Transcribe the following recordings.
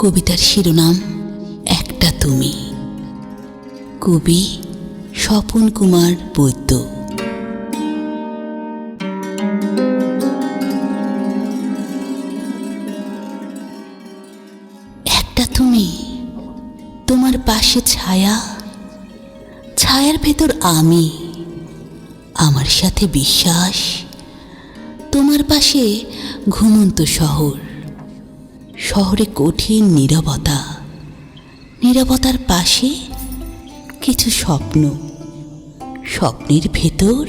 কবিতার শিরোনাম, একটা তুমি। কবি স্বপন কুমার বৈদ্য। একটা তুমি, তোমার পাশে ছায়া, ছায়ার ভেতর আমি, আমার সাথে বিশ্বাস, তোমার পাশে ঘুমন্ত শহর। শহরে কঠিন নীরবতা। নীরবতার পাশে কিছু স্বপ্ন। স্বপ্নের ভেতর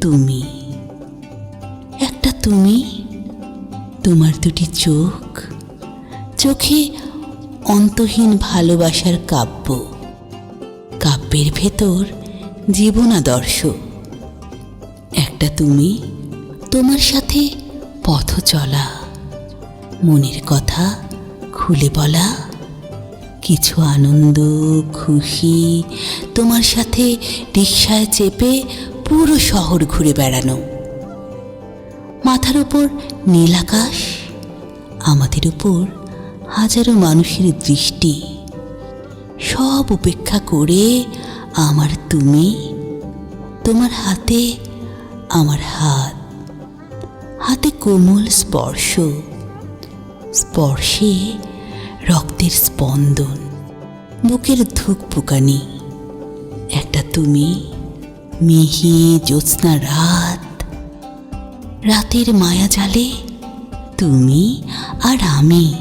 তুমি। একটা তুমি, তোমার দুটি চোখ। চোখে অন্তহীন ভালোবাসার কাব্য। কাব্যের ভেতর জীবনাদর্শ। একটা তুমি, তোমার সাথে পথ চলা। মনের কথা খুলে বলা, কিছু আনন্দ, খুশি, তোমার সাথে রিক্সায় চেপে পুরো শহর ঘুরে বেড়ানো। মাথার উপর নীল আকাশ, আমাদের উপর হাজারো মানুষের দৃষ্টি। সব উপেক্ষা করে আমার তুমি, তোমার হাতে আমার হাত। হাতে কোমল স্পর্শ। স্পর্শে রক্তের স্পন্দন, বুকের ধুক পুকানি একটা তুমি মিহি জ্যোৎস্না রাত। রাতের মায়া জালে তুমি আর আমি।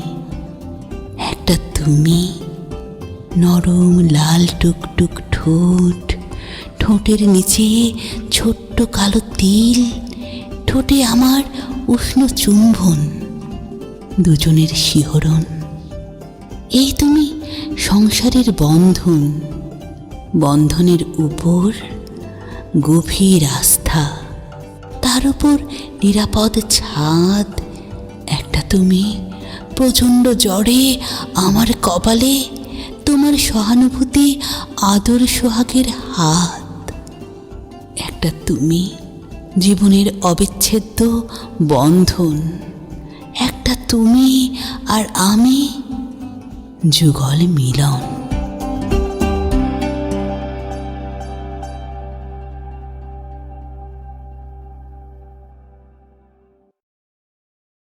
একটা তুমি, নরম লাল টুকটুক ঠোঁট, ঠোঁটের নিচে ছোট্ট কালো তিল, ঠোঁটে আমার উষ্ণ চুম্বন। দুজনের শিহরণ। এই তুমি সংসারের বন্ধন, বন্ধনের উপর গভীর আস্থা, তার উপর নিরাপদ ছাদ। একটা তুমি প্রচণ্ড জ্বরে আমার কপালে, তোমার সহানুভূতি আদর সোহাগের হাত। একটা তুমি জীবনের অবিচ্ছেদ্য বন্ধন। তুমি আর আমি যুগল মিলন।